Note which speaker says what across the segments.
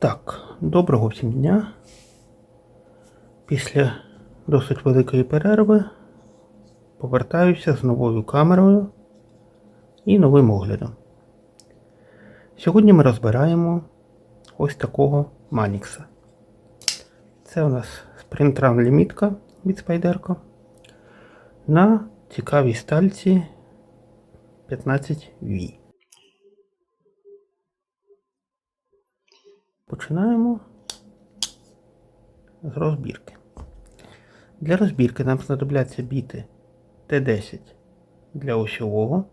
Speaker 1: Так, доброго всім дня. Після досить великої перерви повертаюся з новою камерою і новим оглядом. Сьогодні ми розбираємо ось такого Манікса. Це у нас спринтран лімітка від Спайдерко на цікавій стальці 15V. Починаємо з розбірки. Для розбірки нам знадобляться біти Т10 для осьового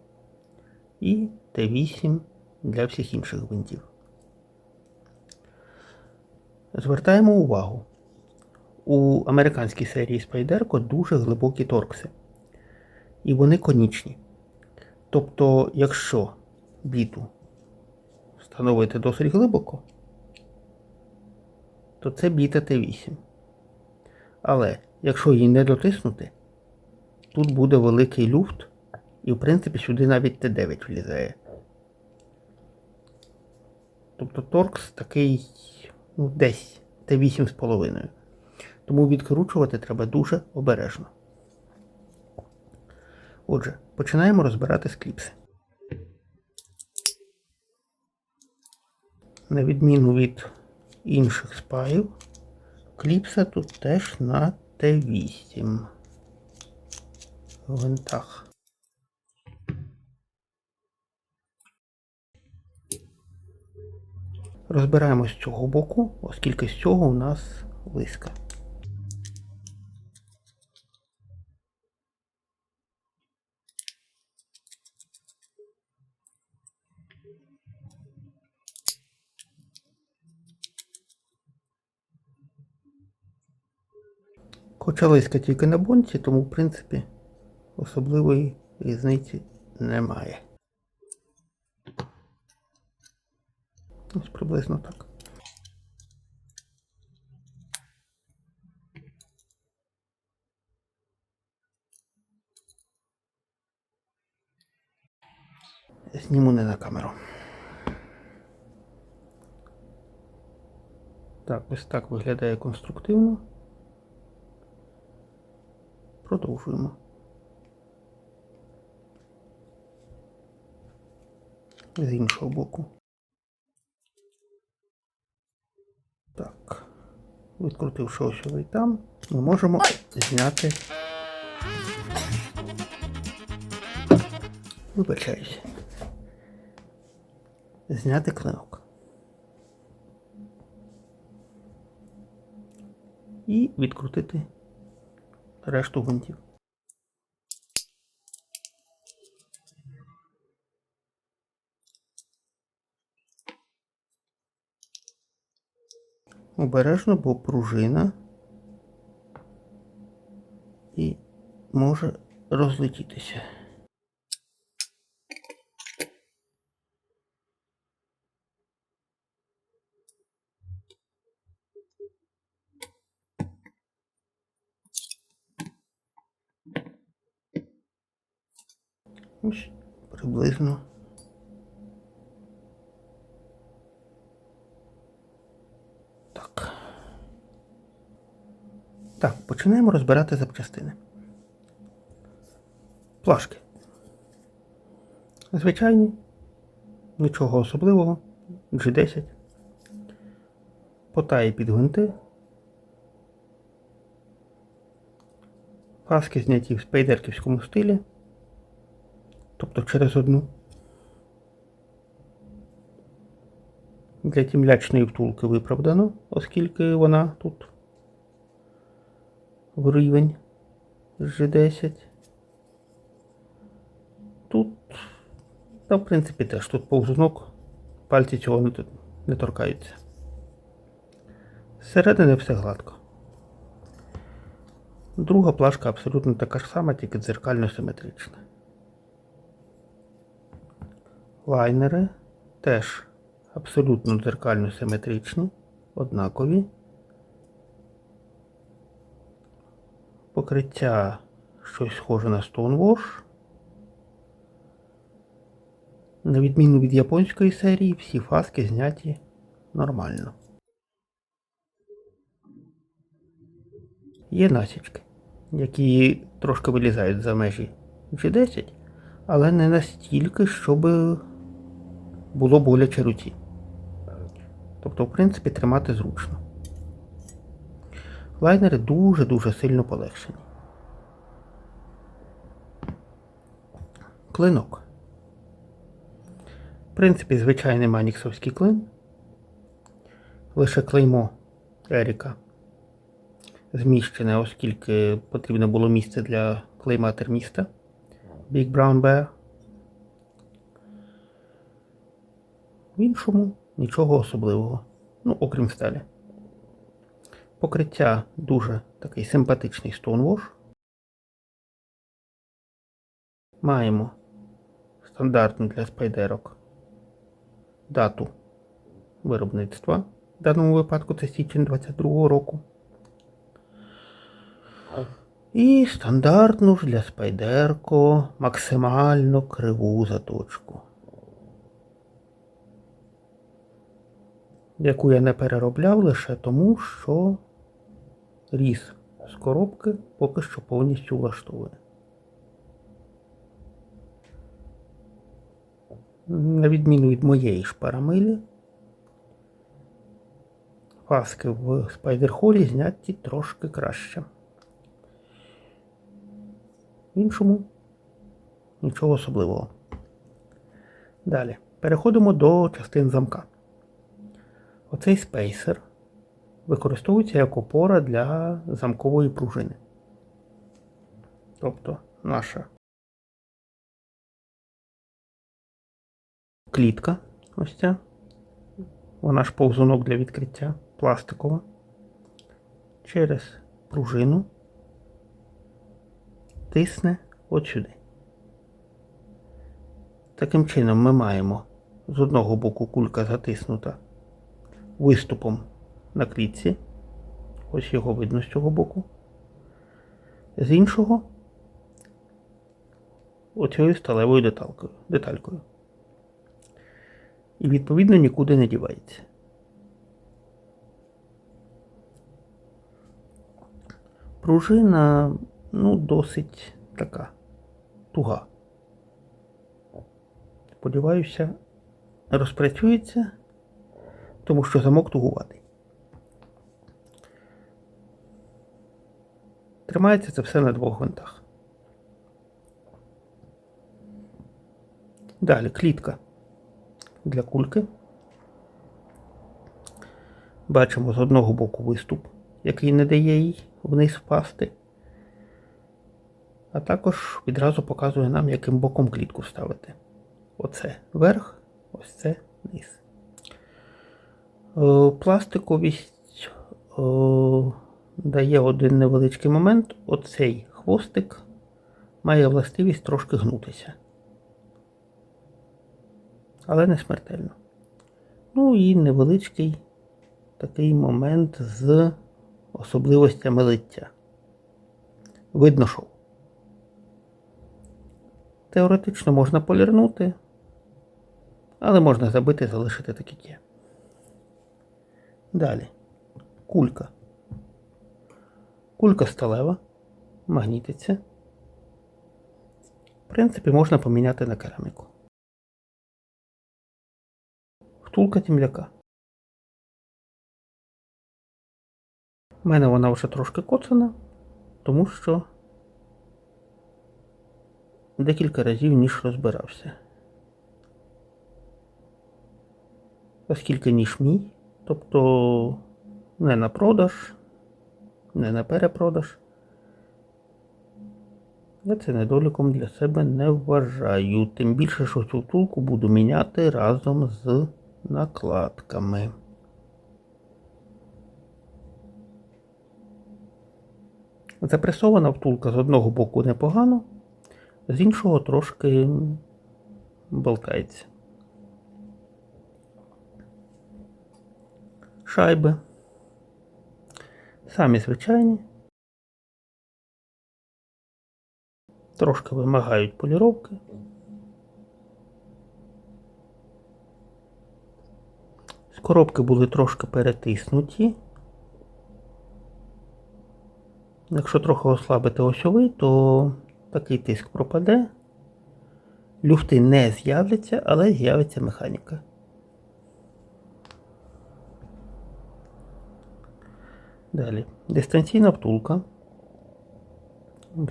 Speaker 1: і Т8 для всіх інших гвинтів. Звертаємо увагу. У американській серії Спайдерко дуже глибокі торкси. І вони конічні. Тобто, якщо біту встановити досить глибоко, то це біта Т8. Але якщо її не дотиснути, тут буде великий люфт, і в принципі сюди навіть Т9 влізає. Тобто торкс такий ну, десь Т8,5. Тому відкручувати треба дуже обережно. Отже, починаємо розбирати скліпси. На відміну від інших спаїв, кліпса тут теж на Т8 гвинтах. Розбираємо з цього боку, оскільки з цього у нас лиска. Хоча лиска тільки на бонці, тому в принципі особливої різниці немає. Ось приблизно так. Зніму не на камеру. Так, ось так виглядає конструктивно. Продовжуємо. З іншого боку. Так. Відкрутивши осьовий там, ми можемо зняти. Вибачаюсь. Зняти клинок. І відкрутити решту гвинтів. Обережно, бо пружина і може розлетітися. Ось приблизно. Так. Так, починаємо розбирати запчастини. Плашки. Звичайні, нічого особливого. G10. Потаї під гвинти. Паски зняті в спейдерківському стилі тобто через одну. Для тімлячної втулки виправдано, оскільки вона тут в рівень G10. Тут, та в принципі теж тут повзунок, пальці цього не, не торкаються. Зсередини все гладко. Друга плашка абсолютно така ж сама, тільки дзеркально симетрична лайнери теж абсолютно дзеркально симетричні, однакові. Покриття щось схоже на Stonewash. На відміну від японської серії, всі фаски зняті нормально. Є насічки, які трошки вилізають за межі G10, але не настільки, щоб було боляче руці. Тобто, в принципі, тримати зручно. Лайнери дуже-дуже сильно полегшені. Клинок. В принципі, звичайний маніксовський клин. Лише клеймо Еріка зміщене, оскільки потрібно було місце для клейма терміста Big Brown Bear. В іншому нічого особливого. Ну, окрім сталі. Покриття дуже такий симпатичний Stonewash. Маємо стандартну для спайдерок дату виробництва. В даному випадку це січень 22 року. І стандартну ж для спайдерко максимально криву заточку. Яку я не переробляв лише тому, що різ з коробки поки що повністю влаштовує. На відміну від моєї ж парамилі, Паски в спайдерхолі зняті трошки краще. В іншому нічого особливого. Далі. Переходимо до частин замка. Оцей спейсер використовується як опора для замкової пружини. Тобто наша клітка ось ця. Вона ж повзунок для відкриття пластикова. Через пружину тисне от сюди. Таким чином ми маємо з одного боку кулька затиснута виступом на клітці. Ось його видно з цього боку. З іншого оцією сталевою деталькою, деталькою. І відповідно нікуди не дівається. Пружина, ну, досить така туга. Сподіваюся, розпрацюється, тому що замок тугуватий. Тримається це все на двох гвинтах. Далі клітка для кульки. Бачимо з одного боку виступ, який не дає їй вниз впасти. А також відразу показує нам, яким боком клітку ставити. Оце верх, ось це низ. Е, Пластиковість е, дає один невеличкий момент. Оцей хвостик має властивість трошки гнутися. Але не смертельно. Ну і невеличкий такий момент з особливостями лиття. Видно шов. Теоретично можна полірнути, але можна забити, залишити так як є. Далі. Кулька. Кулька сталева, магнітиться. В принципі, можна поміняти на кераміку. Втулка тімляка. У мене вона вже трошки коцана, тому що декілька разів ніж розбирався. Оскільки ніж мій, тобто не на продаж, не на перепродаж, я це недоліком для себе не вважаю. Тим більше, що цю втулку буду міняти разом з накладками. Запресована втулка з одного боку непогано, з іншого трошки болтається. Шайби. Самі звичайні. Трошки вимагають поліровки. З коробки були трошки перетиснуті. Якщо трохи ослабити осьовий, то такий тиск пропаде. Люфти не з'являться, але з'явиться механіка. Далі. Дистанційна втулка.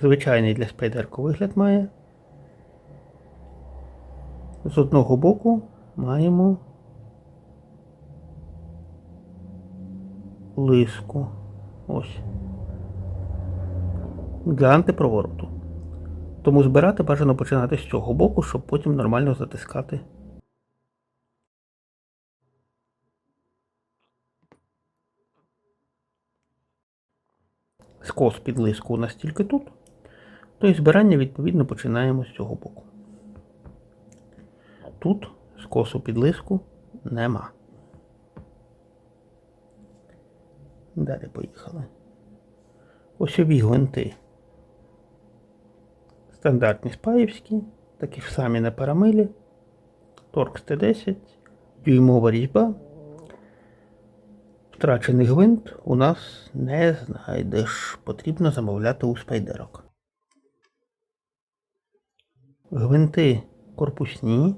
Speaker 1: Звичайний для спайдерку вигляд має. З одного боку маємо лиску. Ось. Для антипровороту. Тому збирати бажано починати з цього боку, щоб потім нормально затискати. Скос під лиску у нас тільки тут. То і збирання відповідно починаємо з цього боку. Тут скосу під лиску нема. Далі поїхали. Осьові гвинти. Стандартні спаївські, такі ж самі на парамилі. Торкс Т10, дюймова різьба. Втрачений гвинт у нас не знайдеш. Потрібно замовляти у спайдерок. Гвинти корпусні,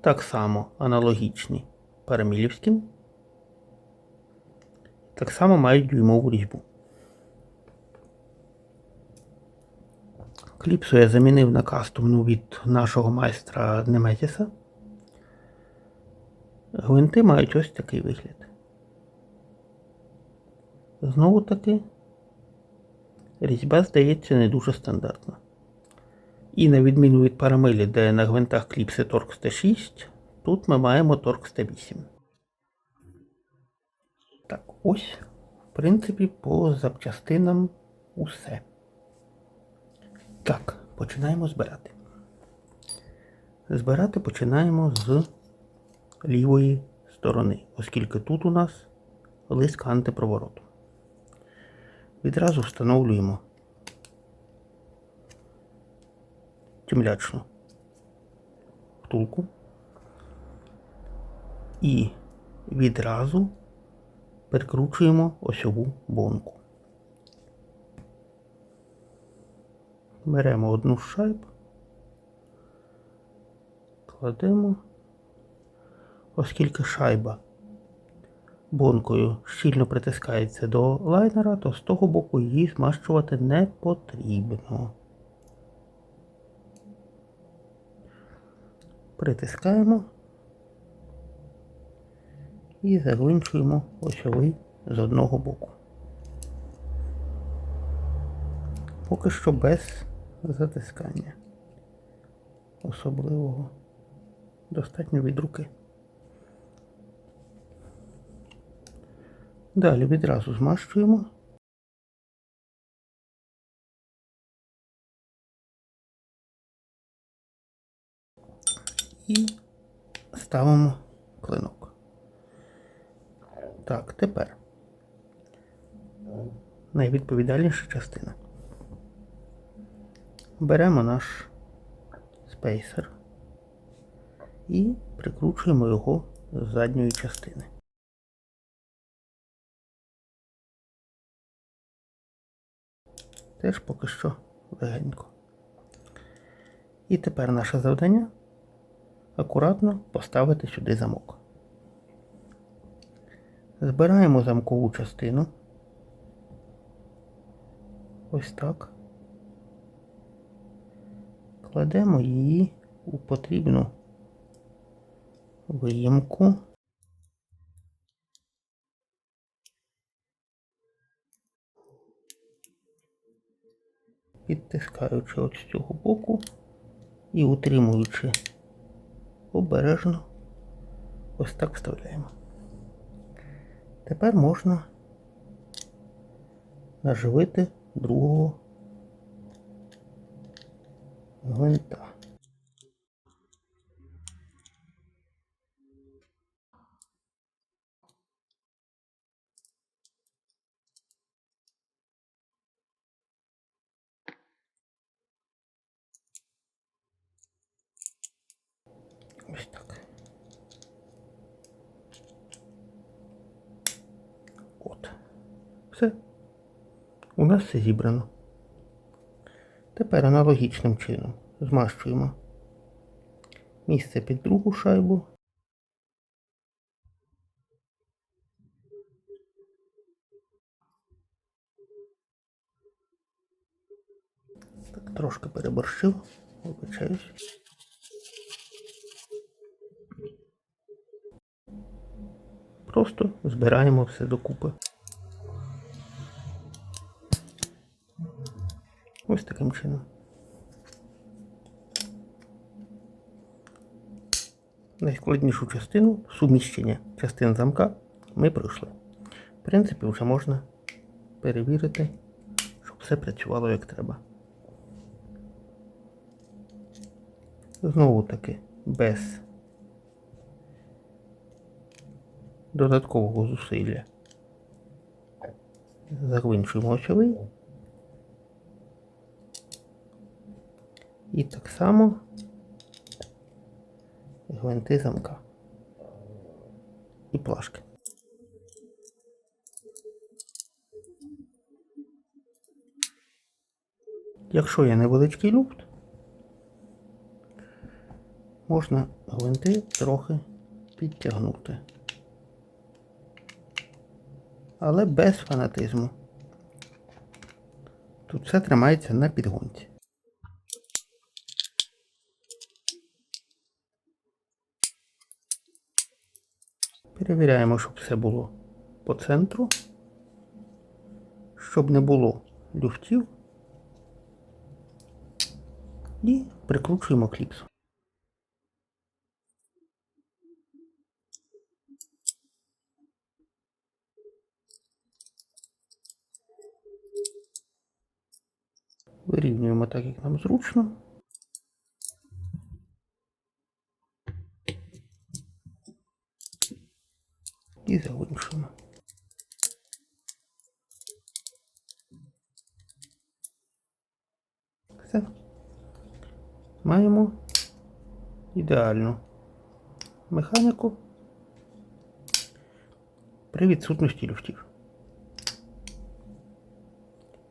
Speaker 1: так само аналогічні парамілівським. Так само мають дюймову різьбу. Кліпсу я замінив на кастомну від нашого майстра Неметіса. Гвинти мають ось такий вигляд. Знову таки, різьба здається не дуже стандартна. І на відміну від парамилі, де на гвинтах кліпси Torx T6, тут ми маємо Torx T8. Так, ось, в принципі, по запчастинам усе. Так, починаємо збирати. Збирати починаємо з лівої сторони, оскільки тут у нас лиска антипровороту. Відразу встановлюємо темлячну втулку і відразу перекручуємо осьову бонку. Беремо одну з шайб, кладемо, оскільки шайба бонкою щільно притискається до лайнера, то з того боку її змащувати не потрібно. Притискаємо і загвинчуємо осьовий з одного боку. Поки що без затискання. Особливого достатньо від руки. Далі відразу змащуємо. І ставимо клинок. Так, тепер найвідповідальніша частина. Беремо наш спейсер і прикручуємо його з задньої частини. Теж поки що легенько. І тепер наше завдання акуратно поставити сюди замок. Збираємо замкову частину. Ось так. Кладемо її у потрібну виїмку. Підтискаючи от з цього боку і утримуючи обережно, ось так вставляємо. Тепер можна наживити другого гвинта. Ось так. От. Все. У нас все зібрано. Тепер аналогічним чином змащуємо місце під другу шайбу. Так, трошки переборщив, вибачаюсь. Просто збираємо все докупи. Ось таким чином. Найскладнішу частину суміщення частин замка ми пройшли. В принципі, вже можна перевірити, щоб все працювало як треба. Знову таки без додаткового зусилля. Загвинчуємо очовий. І так само гвинти замка і плашки. Якщо є невеличкий люфт, можна гвинти трохи підтягнути. Але без фанатизму. Тут все тримається на підгонці. Перевіряємо, щоб все було по центру, щоб не було люфтів. І прикручуємо кліпсу. Вирівнюємо так, як нам зручно. І завершуємо. Все. Маємо ідеальну механіку при відсутності люфтів.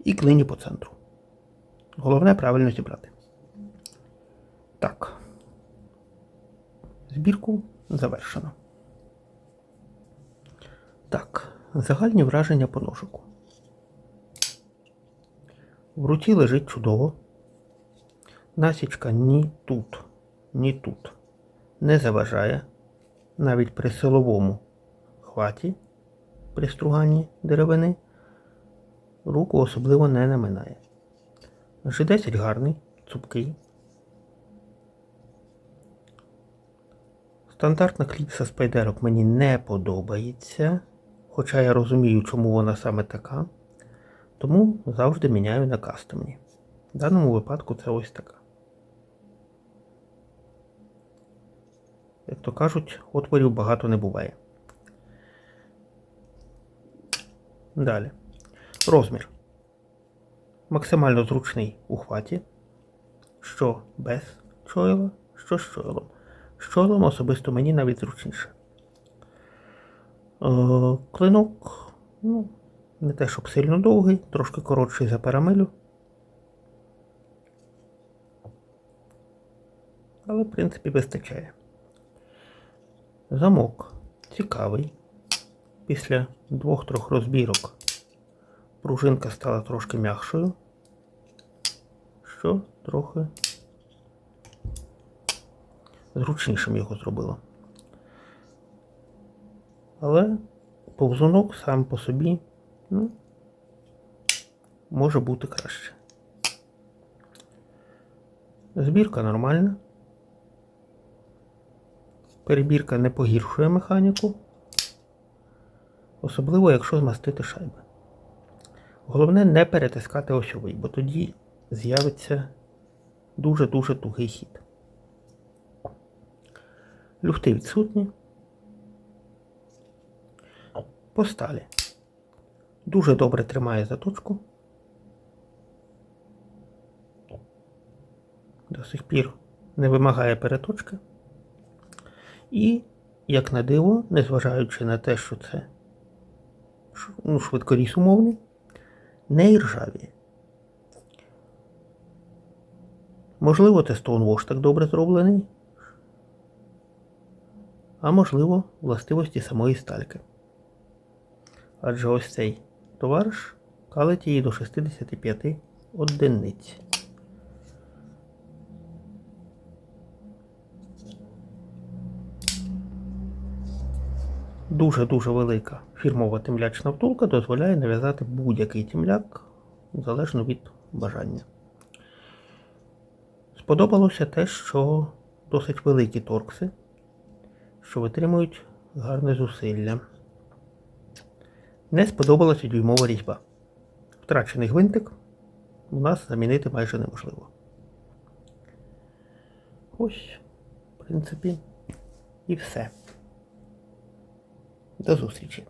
Speaker 1: І клині по центру. Головне правильно зібрати. Так. Збірку завершено. Так, загальні враження по ножику. В руці лежить чудово. Насічка ні тут, ні тут не заважає. Навіть при силовому хваті, при струганні деревини, руку особливо не наминає. G10 гарний, цупкий. Стандартна кліпса спайдерок мені не подобається. Хоча я розумію, чому вона саме така. Тому завжди міняю на кастомні. В даному випадку це ось така. Як то кажуть, отворів багато не буває. Далі. Розмір. Максимально зручний у хваті. Що без чойла, що з чойлом. З чойлом особисто мені навіть зручніше. Е, клинок, ну, не те, щоб сильно довгий, трошки коротший за парамелю. Але, в принципі, вистачає. Замок цікавий. Після двох-трьох розбірок пружинка стала трошки м'якшою, що трохи зручнішим його зробило. Але повзунок сам по собі ну, може бути краще. Збірка нормальна. Перебірка не погіршує механіку, особливо якщо змастити шайби. Головне не перетискати осьовий, бо тоді з'явиться дуже-дуже тугий хід. Люфти відсутні. По. Дуже добре тримає заточку. До сих пір не вимагає переточки. І, як на диво, незважаючи на те, що це ну, швидкоріс умовний, не іржавіє. Можливо, це Stonewash так добре зроблений, а можливо, властивості самої стальки. Адже ось цей товариш калить її до 65 одиниць. Дуже-дуже велика фірмова темлячна втулка дозволяє нав'язати будь-який темляк залежно від бажання. Сподобалося те, що досить великі торкси, що витримують гарне зусилля. Не сподобалася дюймова різьба. Втрачений гвинтик у нас замінити майже неможливо. Ось, в принципі, і все. До зустрічі!